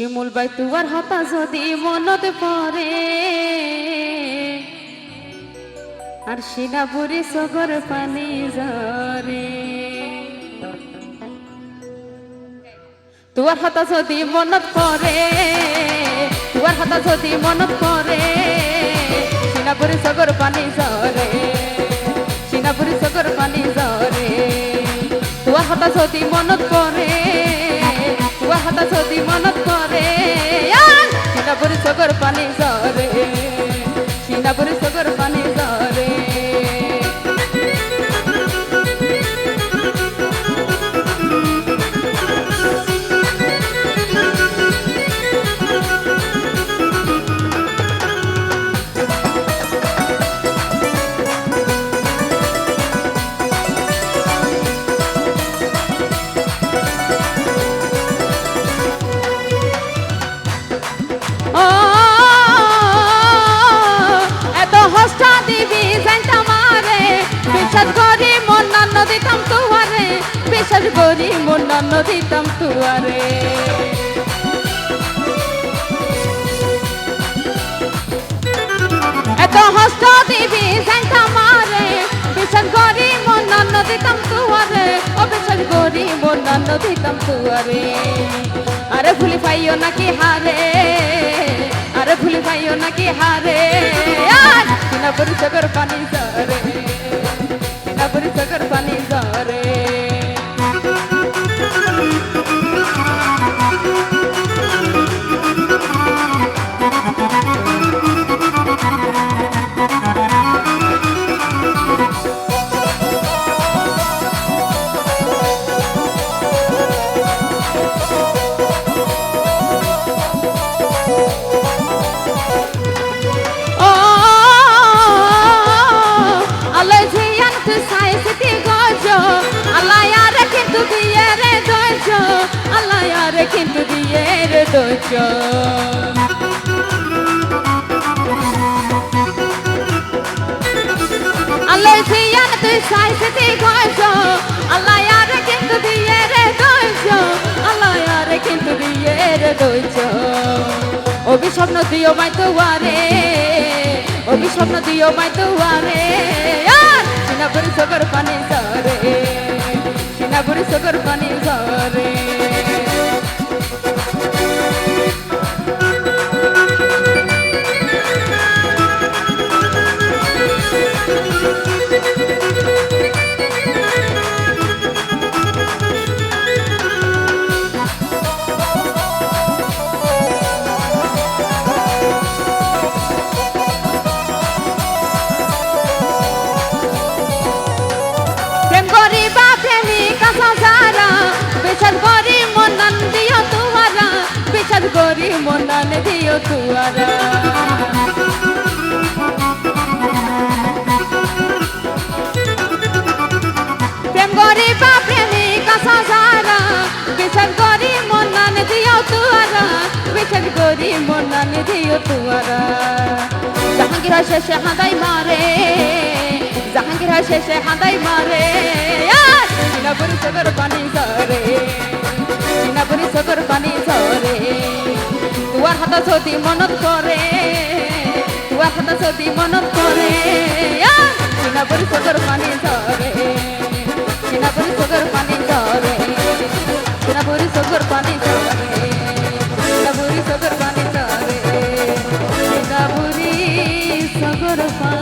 শিমুল by তুয়ার হাতা যদি মনত পরে আর সিনাপুরি সগর পানি জরে তুয়ার হাতা যদি মনত পরে তুয়ার হাতা যদি মনত পরে সিনাপুরি সগর পানি জরে সিনাপুরি সগর পানি জরে তুয়ার হাতা যদি মনত পরে তুয়ার হাতা যদি মনত বিশ্বাস করি মন নন্ন দিতাম তুয়ারে। এত হস্ত দিবি জানতা মারে বিশ্বাস করি মন নন্ন দিতাম তুয়ারে, ও বিশ্বাস করি মন নন্ন দিতাম তুয়ারে। আরে ভুলি পাইও নাকি হারে, আরে ভুলি পাইও নাকি হারে। আর পরি পানি রে দজ আলাই জিয়ান তু সাই সিটি গজ আর কিন্তু দিয়ে রে দজ আলাই আর কিন্তু দিয়ে রে দজ অভিস্বপ্ন দিও মাই তোয়ারে অভিস্বপ্ন দিও মাই তোয়ারে বিচার করি মনান দিও তুয়ারা প্রেম করি বা প্রেমিকা সাজারা, বিচার করি মনান দিও তুয়ারা বিচার করি মনান দিও তুয়ারা জাহাঙ্গীর শেষে হাঁদাই মারে, জাহাঙ্গীর শেষে হাঁদাই মারে। হাত যদি মনত করে তোয়া কথা যদি মনত করে চিনাপুরি সগর পানি ধরে চিনাপুরি সগর পানি ধরে চিনাপুরি সগর পানি ধরে চিনাপুরি সগর পানি ধরে চিনাপুরি সগর পানি